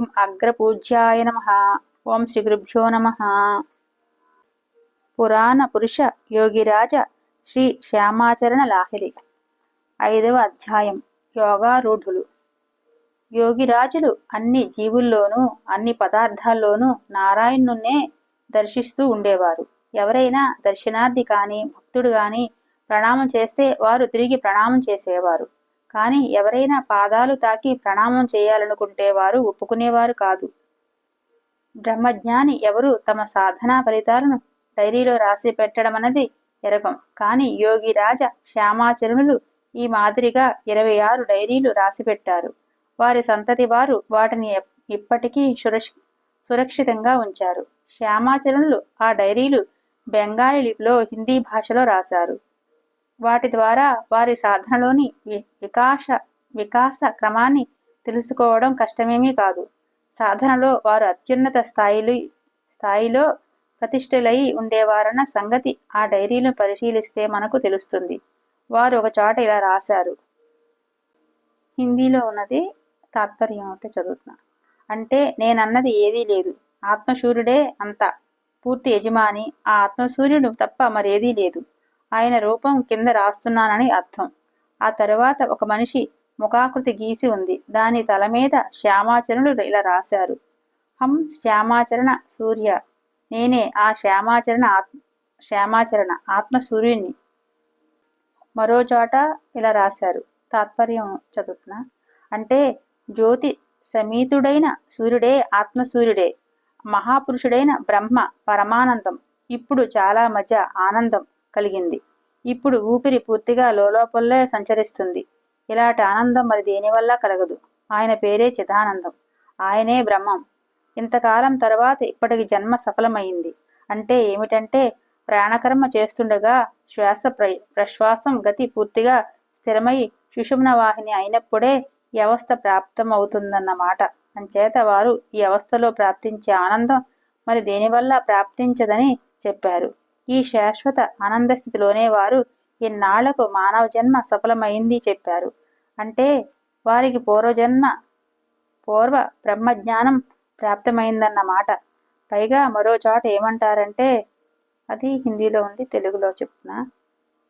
ఓం అగ్రపూజ్యాయ నమ. ఓం శ్రీ గురుభ్యో నమ. పురాణ పురుష యోగిరాజ శ్రీ శ్యామాచరణ లాహిరి. ఐదవ అధ్యాయం. యోగారూఢులు. యోగిరాజులు అన్ని జీవుల్లోనూ అన్ని పదార్థాల్లోనూ నారాయణున్నే దర్శిస్తూ ఉండేవారు. ఎవరైనా దర్శనార్థి కానీ భక్తుడు కానీ ప్రణామం చేస్తే వారు తిరిగి ప్రణామం చేసేవారు. కానీ ఎవరైనా పాదాలు తాకి ప్రణామం చేయాలనుకుంటే వారు ఒప్పుకునేవారు కాదు. బ్రహ్మజ్ఞాని ఎవరు తమ సాధనా ఫలితాలను డైరీలో రాసి పెట్టడం అన్నది ఎరగం. కానీ యోగి రాజ శ్యామాచరణులు ఈ మాదిరిగా ఇరవై ఆరు డైరీలు రాసిపెట్టారు వారి సంతతి వారు వాటిని ఎప్- ఇప్పటికీ సురక్షితంగా ఉంచారు. శ్యామాచరణులు ఆ డైరీలు బెంగాలీ లిపిలో హిందీ భాషలో రాశారు. వాటి ద్వారా వారి సాధనలోని వి- వికాస వికాస క్రమాన్ని తెలుసుకోవడం కష్టమేమీ కాదు. సాధనలో వారు అత్యున్నత స్థాయిలు స్థాయిలో ప్రతిష్ఠులై ఉండేవారన్న సంగతి ఆ డైరీలను పరిశీలిస్తే మనకు తెలుస్తుంది. వారు ఒక చోట ఇలా రాశారు. హిందీలో ఉన్నది తాత్పర్యం అంటే చదువుతున్నా. అంటే నేనన్నది ఏదీ లేదు. ఆత్మసూర్యుడే అంత పూర్తి యజమాని. ఆ ఆత్మసూర్యుడు తప్ప మరేదీ లేదు. ఆయన రూపం కింద రాస్తున్నానని అర్థం. ఆ తరువాత ఒక మనిషి ముఖాకృతి గీసి ఉంది. దాని తల మీద శ్యామాచరణులు ఇలా రాశారు. హం శ్యామాచరణ సూర్య. నేనే ఆ శ్యామాచరణ ఆత్మ శ్యామాచరణ ఆత్మ సూర్యుని మరో చోట ఇలా రాశారు. తాత్పర్యం చదువుతున్నా. అంటే జ్యోతి సమీతుడైన సూర్యుడే ఆత్మసూర్యుడే మహాపురుషుడైన బ్రహ్మ పరమానందం. ఇప్పుడు చాలా మధ్య ఆనందం. కలిగింది. ఇప్పుడు ఊపిరి పూర్తిగా లోపలే సంచరిస్తుంది. ఇలాంటి ఆనందం మరి దేనివల్ల కలగదు? ఆయన పేరే చిదానందం. ఆయనే బ్రహ్మం. ఇంతకాలం తర్వాత ఇప్పటికి జన్మ సఫలమైంది. అంటే ఏమిటంటే ప్రాణకర్మ చేస్తుండగా శ్వాస ప్ర ప్రశ్వాసం గతి పూర్తిగా స్థిరమై సుషుమ్న వాహిని అయినప్పుడే ఈ అవస్థ ప్రాప్తమవుతుందన్నమాట. అంచేత వారు ఈ అవస్థలో ప్రాప్తించే ఆనందం మరి దేనివల్ల ప్రాప్తించదని చెప్పారు. ఈ శాశ్వత ఆనంద స్థితిలోనే వారు ఇన్నాళ్ళకు మానవ జన్మ సఫలమైంది చెప్పారు. అంటే వారికి పూర్వజన్మ పూర్వ బ్రహ్మజ్ఞానం ప్రాప్తమైందన్నమాట. పైగా మరో చోట ఏమంటారంటే అది హిందీలో ఉంది తెలుగులో చెప్తున్నా.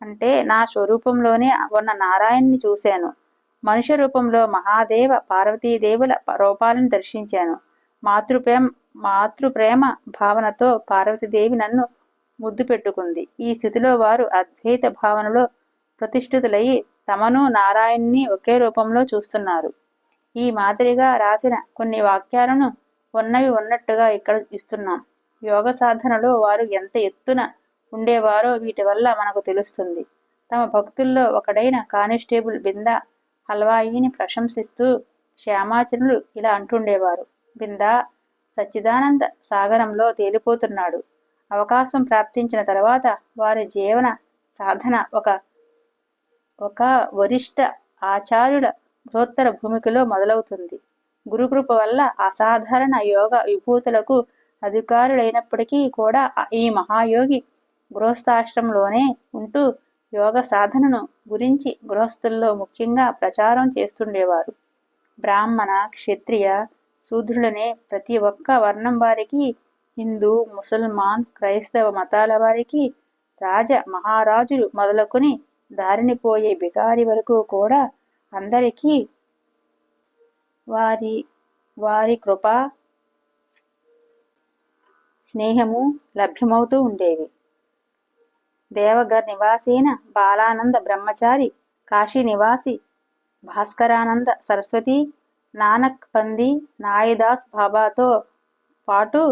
అంటే నా స్వరూపంలోనే ఉన్న నారాయణ్ని చూశాను. మనుష్య రూపంలో మహాదేవ పార్వతీదేవుల రూపాలను దర్శించాను. మాతృప్రేమ మాతృప్రేమ భావనతో పార్వతీదేవి నన్ను ముద్దు పెట్టుకుంది. ఈ స్థితిలో వారు అద్వైత భావనలో ప్రతిష్ఠితులయ్యి తమను నారాయణ్ణి ఒకే రూపంలో చూస్తున్నారు. ఈ మాదిరిగా రాసిన కొన్ని వాక్యాలను ఉన్నవి ఉన్నట్టుగా ఇక్కడ ఇస్తున్నాం. యోగ సాధనలో వారు ఎంత ఎత్తున ఉండేవారో వీటి వల్ల మనకు తెలుస్తుంది. తమ భక్తుల్లో ఒకడైన కానిస్టేబుల్ బిందా హల్వాయిని ప్రశంసిస్తూ క్షేమాచరులు ఇలా అంటుండేవారు. బిందా సచ్చిదానంద సాగరంలో తేలిపోతున్నాడు. అవకాశం ప్రాప్తించిన తర్వాత వారి జీవన సాధన ఒక ఒక వరిష్ట ఆచార్యుల బృహత్తర భూమికలో మొదలవుతుంది. గురుకృప వల్ల అసాధారణ యోగ విభూతులకు అధికారులైనప్పటికీ కూడా ఈ మహాయోగి గృహస్థాశ్రమంలోనే ఉంటూ యోగ సాధనను గురించి గృహస్థుల్లో ముఖ్యంగా ప్రచారం చేస్తుండేవారు. బ్రాహ్మణ క్షత్రియ శూద్రులనే ప్రతి ఒక్క వర్ణం వారికి హిందూ ముసల్మాన్ క్రైస్తవ మతాల వారికి రాజ మహారాజులు మొదలుకొని దారిని పోయే బికారి వరకు కూడా అందరికీ వారి వారి కృప స్నేహము లభ్యమవుతూ ఉండేవి. దేవగర్ నివాసేన బాలానంద బ్రహ్మచారి కాశీ నివాసి భాస్కరానంద సరస్వతి నానక్ పంది నాయదాస్ బాబాతో పాటు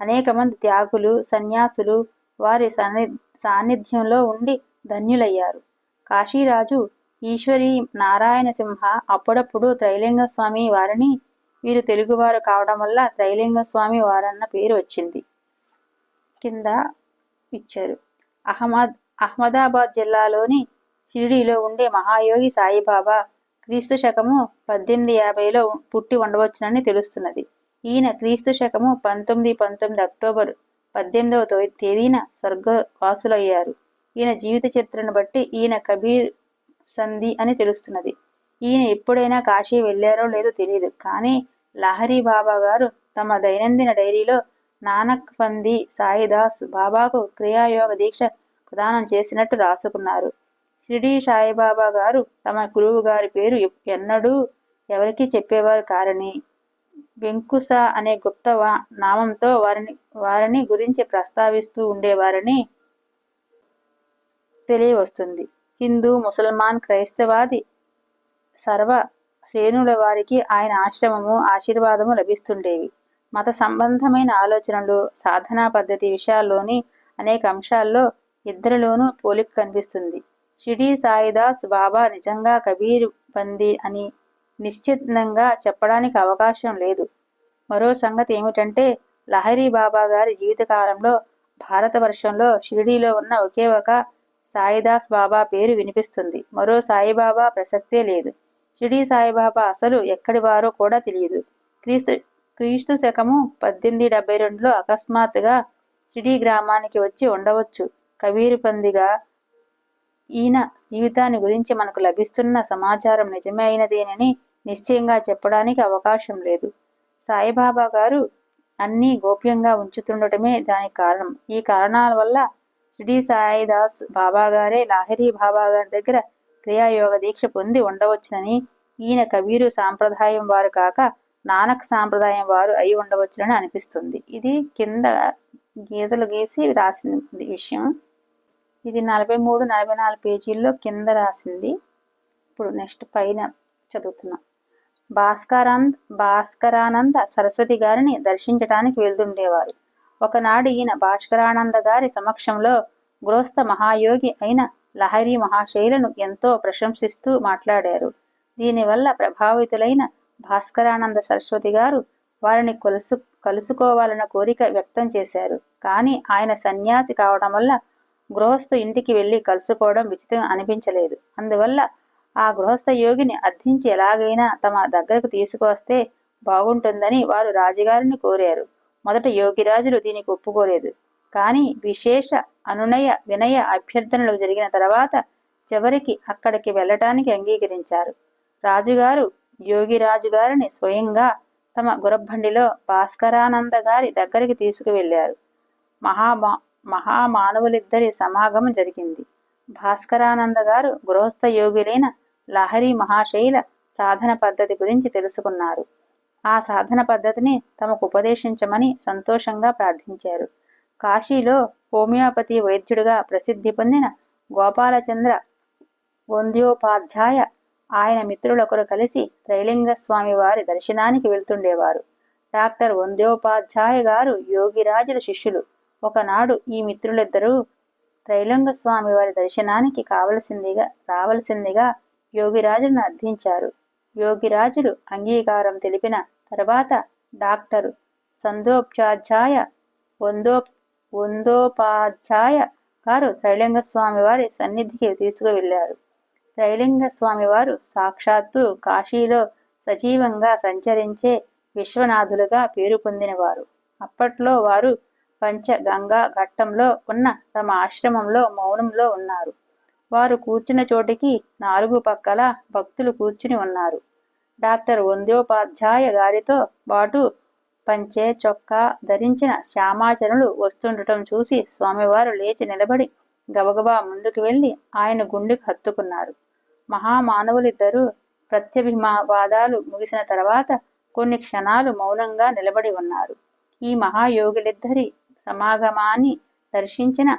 అనేక మంది త్యాగులు సన్యాసులు వారి సన్ని సాన్నిధ్యంలో ఉండి ధన్యులయ్యారు. కాశీరాజు ఈశ్వరి నారాయణ సింహ అప్పుడప్పుడు త్రైలింగ స్వామి వారిని వీరు తెలుగువారు కావడం వల్ల త్రైలింగ స్వామి వారన్న పేరు వచ్చింది. కింద ఇచ్చారు. అహ్మద్ అహ్మదాబాద్ జిల్లాలోని షిరిడీలో ఉండే మహాయోగి సాయిబాబా క్రీస్తు శకము పద్దెనిమిది యాభైలో పుట్టి ఉండవచ్చునని తెలుస్తున్నది. ఈయన క్రీస్తు శకము పంతొమ్మిది పంతొమ్మిది అక్టోబర్ పద్దెనిమిదవ తో- తేదీన స్వర్గవాసులయ్యారు. ఈయన జీవిత చరిత్రను బట్టి ఈయన కబీర్ సంధి అని తెలుస్తున్నది. ఈయన ఎప్పుడైనా కాశీ వెళ్ళారో లేదో తెలియదు కానీ లహరి బాబా గారు తమ దైనందిన డైరీలో నానక్ పంది సాయిదాస్ బాబాకు క్రియాయోగ దీక్ష ప్రదానం చేసినట్టు రాసుకున్నారు. షిరిడి సాయిబాబా గారు తమ గురువు గారి పేరు ఎన్నడూ ఎవరికీ చెప్పేవారు కారని వెంకుస అనే గుప్త నామంతో వారిని వారిని గురించి ప్రస్తావిస్తూ ఉండేవారని తెలియవస్తుంది. హిందూ ముసల్మాన్ క్రైస్తవాది సర్వ శ్రేణుల వారికి ఆయన ఆశ్రమము ఆశీర్వాదము లభిస్తుండేవి. మత సంబంధమైన ఆలోచనలు సాధనా పద్ధతి విషయాల్లోని అనేక అంశాల్లో ఇద్దరిలోనూ పోలిక కనిపిస్తుంది. షిడీ సాయిదాస్ బాబా నిజంగా కబీర్ బందీ అని నిశ్చితంగా చెప్పడానికి అవకాశం లేదు. మరో సంగతి ఏమిటంటే లహరి బాబా గారి జీవితకాలంలో భారతవర్షంలో షిరిడీలో ఉన్న ఒకే ఒక సాయిదాస్ బాబా పేరు వినిపిస్తుంది. మరో సాయిబాబా ప్రసక్తే లేదు. షిరిడి సాయిబాబా అసలు ఎక్కడి వారో కూడా తెలియదు. క్రీస్తు క్రీస్తు శకము పద్దెనిమిది డెబ్బై రెండులో అకస్మాత్తుగా షిరిడి గ్రామానికి వచ్చి ఉండవచ్చు. కబీరు పందిగా ఈయన జీవితాన్ని గురించి మనకు లభిస్తున్న సమాచారం నిజమే అయినదేనని నిశ్చయంగా చెప్పడానికి అవకాశం లేదు. సాయిబాబా గారు అన్నీ గోప్యంగా ఉంచుతుండటమే దానికి కారణం. ఈ కారణాల వల్ల షిడి సాయిదాస్ బాబా గారే లాహిరి బాబా గారి దగ్గర క్రియాయోగ దీక్ష పొంది ఉండవచ్చునని ఈయన కబీరు సాంప్రదాయం వారు కాక నానక్ సాంప్రదాయం వారు అయి ఉండవచ్చునని అనిపిస్తుంది. ఇది కింద గీతలు గీసి రాసింది విషయం. ఇది నలభై మూడు నలభై నాలుగు పేజీల్లో కింద రాసింది. ఇప్పుడు నెక్స్ట్ పైన చదువుతున్నాం. భాస్కరానంద్ భాస్కరానంద సరస్వతి గారిని దర్శించడానికి వెళ్తుండేవారు. ఒకనాడు ఈయన భాస్కరానంద గారి సమక్షంలో గృహస్థ మహాయోగి అయిన లహరి మహాశైలను ఎంతో ప్రశంసిస్తూ మాట్లాడారు. దీనివల్ల ప్రభావితులైన భాస్కరానంద సరస్వతి గారు వారిని కలుసు కలుసుకోవాలన్న కోరిక వ్యక్తం చేశారు. కానీ ఆయన సన్యాసి కావడం వల్ల గృహస్థ ఇంటికి వెళ్ళి కలుసుకోవడం విచితం అనిపించలేదు. అందువల్ల ఆ గృహస్థ యోగిని అర్థించి ఎలాగైనా తమ దగ్గరకు తీసుకువస్తే బాగుంటుందని వారు రాజుగారిని కోరారు. మొదట యోగిరాజులు దీనికి ఒప్పుకోలేదు. కానీ విశేష అనునయ వినయ అభ్యర్థనలు జరిగిన తర్వాత చివరికి అక్కడికి వెళ్ళటానికి అంగీకరించారు. రాజుగారు యోగిరాజు గారిని స్వయంగా తమ గురబండిలో భాస్కరానంద గారి దగ్గరికి తీసుకువెళ్ళారు మహాబా మహామానవులిద్దరి సమాగమం జరిగింది. భాస్కరానంద గారు గృహస్థ యోగులైన లహరి మహాశైల సాధన పద్ధతి గురించి తెలుసుకున్నారు. ఆ సాధన పద్ధతిని తమకు ఉపదేశించమని సంతోషంగా ప్రార్థించారు. కాశీలో హోమియోపతి వైద్యుడిగా ప్రసిద్ధి పొందిన గోపాలచంద్ర వంద్యోపాధ్యాయ ఆయన మిత్రులొకరు కలిసి త్రైలింగస్వామి వారి దర్శనానికి వెళ్తుండేవారు. డాక్టర్ వంద్యోపాధ్యాయ గారు యోగిరాజుల శిష్యులు. ఒకనాడు ఈ మిత్రులిద్దరూ త్రైలంగ స్వామి వారి దర్శనానికి కావలసిందిగా రావలసిందిగా యోగిరాజును అర్థించారు. యోగిరాజులు అంగీకారం తెలిపిన తర్వాత డాక్టరు సందోపాధ్యాయ వందో వందోపాధ్యాయ గారు త్రైలింగ స్వామి వారి సన్నిధికి తీసుకువెళ్ళారు త్రైలింగ స్వామి వారు సాక్షాత్తు కాశీలో సజీవంగా సంచరించే విశ్వనాథులుగా పేరు పొందినవారు. అప్పట్లో వారు పంచగంగా ఘట్టంలో ఉన్న తమ ఆశ్రమంలో మౌనంలో ఉన్నారు. వారు కూర్చున్న చోటికి నాలుగు పక్కల భక్తులు కూర్చుని ఉన్నారు. డాక్టర్ వంద్యోపాధ్యాయ గారితో పాటు పంచే చొక్కా ధరించిన శ్యామాచరణులు వస్తుండటం చూసి స్వామివారు లేచి నిలబడి గబగబా ముందుకు వెళ్ళి ఆయన గుండెకు హత్తుకున్నారు. మహామానవులిద్దరూ ప్రత్యభిమావాదాలు ముగిసిన తర్వాత కొన్ని క్షణాలు మౌనంగా నిలబడి ఉన్నారు. ఈ మహాయోగులిద్దరి సమాగమాన్ని దర్శించిన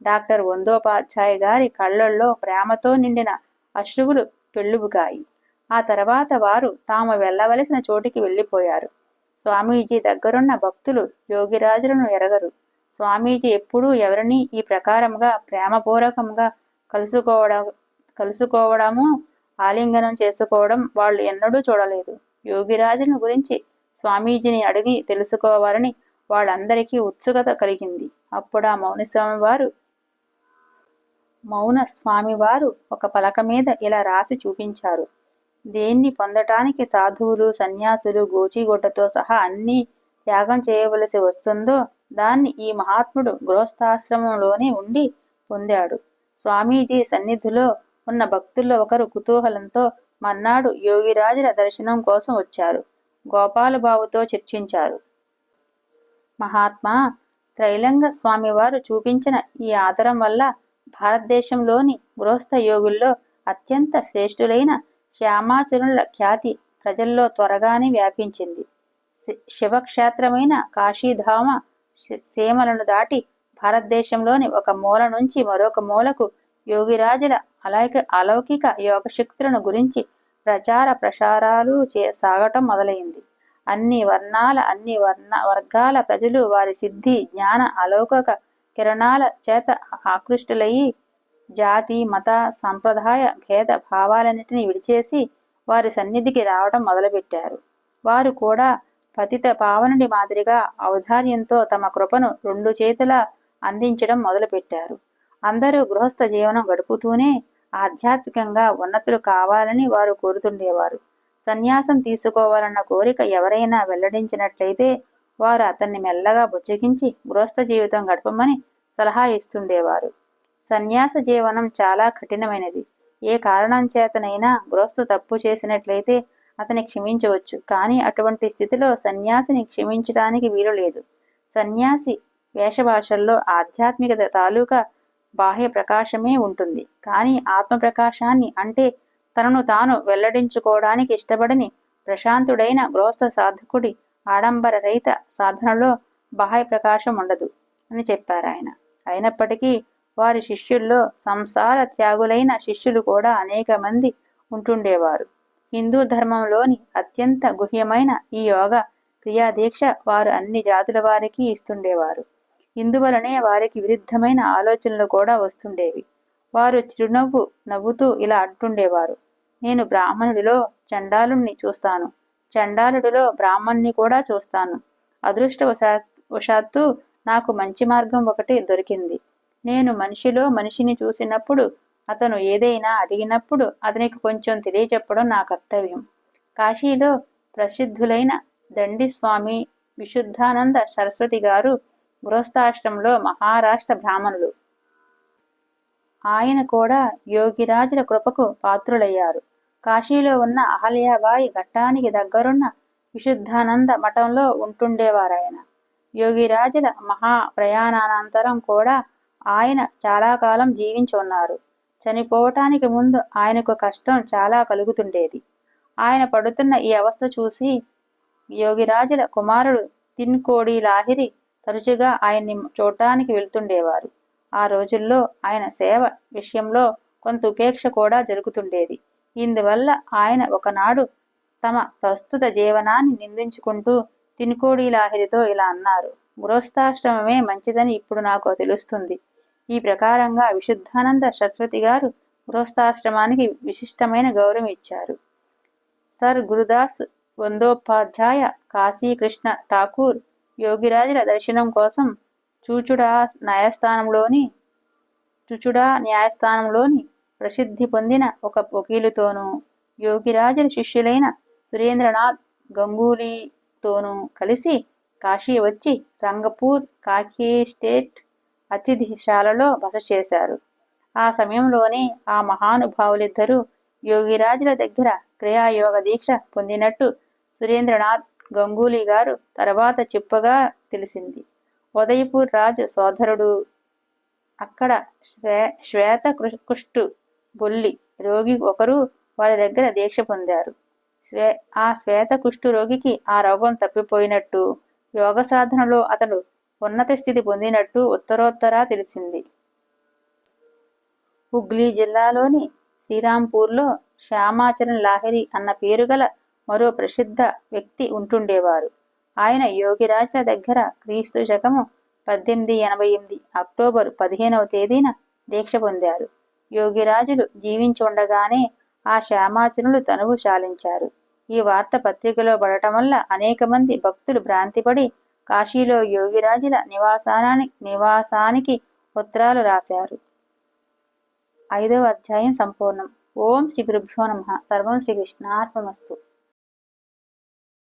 డాక్టర్ వందోపాధ్యాయ గారి కళ్ళల్లో ప్రేమతో నిండిన అశ్రువులు పెళ్ళుబుగాయి. ఆ తర్వాత వారు తాము వెళ్ళవలసిన చోటికి వెళ్ళిపోయారు. స్వామీజీ దగ్గరున్న భక్తులు యోగిరాజులను ఎరగరు. స్వామీజీ ఎప్పుడూ ఎవరిని ఈ ప్రకారంగా ప్రేమపూర్వకంగా కలుసుకోవడం కలుసుకోవడము ఆలింగనం చేసుకోవడం వాళ్ళు ఎన్నడూ చూడలేదు. యోగిరాజును గురించి స్వామీజీని అడిగి తెలుసుకోవాలని వాళ్ళందరికీ ఉత్సుకత కలిగింది. అప్పుడు ఆ మౌనస్వామి వారు మౌన స్వామివారు ఒక పలక మీద ఇలా రాసి చూపించారు. దేన్ని పొందటానికి సాధువులు సన్యాసులు గోచిగొడ్డతో సహా అన్నీ త్యాగం చేయవలసి వస్తుందో దాన్ని ఈ మహాత్ముడు గృహస్థాశ్రమంలోనే ఉండి పొందాడు. స్వామీజీ సన్నిధిలో ఉన్న భక్తుల్లో ఒకరు కుతూహలంతో మర్నాడు యోగిరాజుల దర్శనం కోసం వచ్చారు. గోపాలబాబుతో చర్చించారు. మహాత్మా త్రైలంగ స్వామివారు చూపించిన ఈ ఆదరం వల్ల భారతదేశంలోని గృహస్థ యోగుల్లో అత్యంత శ్రేష్ఠులైన శ్యామాచరుల ఖ్యాతి ప్రజల్లో త్వరగానే వ్యాపించింది. శివక్షేత్రమైన కాశీధామ సీమలను దాటి భారతదేశంలోని ఒక మూల నుంచి మరొక మూలకు యోగిరాజుల అలైక అలౌకిక యోగశక్తులను గురించి ప్రచార ప్రసారాలు చే సాగటం మొదలైంది. అన్ని వర్ణాల అన్ని వర్ణ వర్గాల ప్రజలు వారి సిద్ధి జ్ఞాన అలౌకిక కిరణాల చేత ఆకృష్టులయ్యి జాతి మత సంప్రదాయ భేద భావాలన్నిటినీ విడిచేసి వారి సన్నిధికి రావడం మొదలుపెట్టారు. వారు కూడా పతిత పావనుడి మాదిరిగా ఔదార్యంతో తమ కృపను రెండు చేతుల అందించడం మొదలుపెట్టారు. అందరూ గృహస్థ జీవనం గడుపుతూనే ఆధ్యాత్మికంగా ఉన్నతులు కావాలని వారు కోరుతుండేవారు. సన్యాసం తీసుకోవాలన్న కోరిక ఎవరైనా వెల్లడించినట్లయితే వారు అతన్ని మెల్లగా బుచ్చగించి గృహస్థ జీవితం గడపమని సలహా ఇస్తుండేవారు. సన్యాస జీవనం చాలా కఠినమైనది. ఏ కారణం చేతనైనా గృహస్థ తప్పు చేసినట్లయితే అతని క్షమించవచ్చు. కానీ అటువంటి స్థితిలో సన్యాసిని క్షమించడానికి వీలు లేదు. సన్యాసి వేషభాషల్లో ఆధ్యాత్మికత తాలూకా బాహ్య ప్రకాశమే ఉంటుంది. కానీ ఆత్మ ప్రకాశాన్ని అంటే తనను తాను వెల్లడించుకోవడానికి ఇష్టపడని ప్రశాంతుడైన గృహస్థ సాధకుడి ఆడంబర రహిత సాధనలో బాహ్య ప్రకాశం ఉండదు అని చెప్పారు ఆయన. అయినప్పటికీ వారి శిష్యుల్లో సంసార త్యాగులైన శిష్యులు కూడా అనేక మంది ఉంటుండేవారు. హిందూ ధర్మంలోని అత్యంత గుహ్యమైన ఈ యోగ క్రియాదీక్ష వారు అన్ని జాతుల వారికి ఇస్తుండేవారు. ఇందువలనే వారికి విరుద్ధమైన ఆలోచనలు కూడా వస్తుండేవి. వారు చిరునవ్వు నవ్వుతూ ఇలా అంటుండేవారు. నేను బ్రాహ్మణుడిలో చండాలుణ్ణి చూస్తాను. చండాలుడిలో బ్రాహ్మణ్ణి కూడా చూస్తాను. అదృష్టవశాత్తు నాకు మంచి మార్గం ఒకటి దొరికింది. నేను మనిషిలో మనిషిని చూసినప్పుడు అతను ఏదైనా అడిగినప్పుడు అతనికి కొంచెం తెలియచెప్పడం నా కర్తవ్యం. కాశీలో ప్రసిద్ధులైన దండిస్వామి విశుద్ధానంద సరస్వతి గారు గృహస్థాశ్రమంలో మహారాష్ట్ర బ్రాహ్మణులు. ఆయన కూడా యోగిరాజుల కృపకు పాత్రులయ్యారు. కాశీలో ఉన్న అహల్యాబాయి ఘట్టానికి దగ్గరున్న విశుద్ధానంద మఠంలో ఉంటుండేవారాయన. యోగిరాజుల మహా ప్రయాణానంతరం కూడా ఆయన చాలా కాలం జీవించి ఉన్నారు. చనిపోవటానికి ముందు ఆయనకు కష్టం చాలా కలుగుతుండేది. ఆయన పడుతున్న ఈ అవస్థ చూసి యోగిరాజుల కుమారుడు తిన్కోడి లాహిరి తరచుగా ఆయన్ని చూడటానికి వెళ్తుండేవారు. ఆ రోజుల్లో ఆయన సేవ విషయంలో కొంత ఉపేక్ష కూడా జరుగుతుండేది. ఇందువల్ల ఆయన ఒకనాడు తమ ప్రస్తుత జీవనాన్ని నిందించుకుంటూ తినుకోడి లాహిరితో ఇలా అన్నారు గృహస్థాశ్రమమే మంచిదని ఇప్పుడు నాకు తెలుస్తుంది. ఈ ప్రకారంగా విశుద్ధానంద సరస్వతి గారు గృహస్థాశ్రమానికి విశిష్టమైన గౌరవం ఇచ్చారు. సర్ గురుదాస్ వందోపాధ్యాయ కాశీకృష్ణ ఠాకూర్ యోగిరాజుల దర్శనం కోసం చూచుడా న్యాయస్థానంలోని చుచుడా న్యాయస్థానంలోని ప్రసిద్ధి పొందిన ఒక వకీలుతోనూ యోగిరాజుల శిష్యులైన సురేంద్రనాథ్ గంగూలీతోనూ కలిసి కాశీ వచ్చి రంగపూర్ కాకి స్టేట్ అతిథిశాలలో బస చేశారు. ఆ సమయంలోనే ఆ మహానుభావులిద్దరూ యోగిరాజుల దగ్గర క్రియాయోగ దీక్ష పొందినట్టు సురేంద్రనాథ్ గంగూలీ గారు తర్వాత చెప్పగా తెలిసింది. ఉదయపూర్ రాజు సోదరుడు అక్కడ శ్వే శ్వేత కుష్టు బొల్లి. రోగి ఒకరు వారి దగ్గర దీక్ష పొందారు. శ్వే ఆ శ్వేత కుష్ఠు రోగికి ఆ రోగం తప్పిపోయినట్టు యోగ సాధనలో అతడు ఉన్నత స్థితి పొందినట్టు ఉత్తరోత్తరా తెలిసింది. హుగ్లీ జిల్లాలోని శ్రీరాంపూర్లో శ్యామాచరణ్ లాహిరి అన్న పేరుగల మరో ప్రసిద్ధ వ్యక్తి ఉంటుండేవారు. ఆయన యోగిరాజుల దగ్గర క్రీస్తు శకము పద్దెనిమిది ఎనభై ఎనిమిది అక్టోబర్ పదిహేనవ తేదీన దీక్ష పొందారు. యోగిరాజులు జీవించి ఉండగానే ఆ శ్యామాచనులు తనువు శాలించారు ఈ వార్త పత్రికలో పడటం వల్ల అనేక మంది భక్తులు భ్రాంతిపడి కాశీలో యోగిరాజుల నివాసానాని నివాసానికి ఉత్తరాలు రాశారు. ఐదవ అధ్యాయం సంపూర్ణం. ఓం శ్రీ గురుభ్యో నమ. సర్వం శ్రీకృష్ణార్పణమస్తు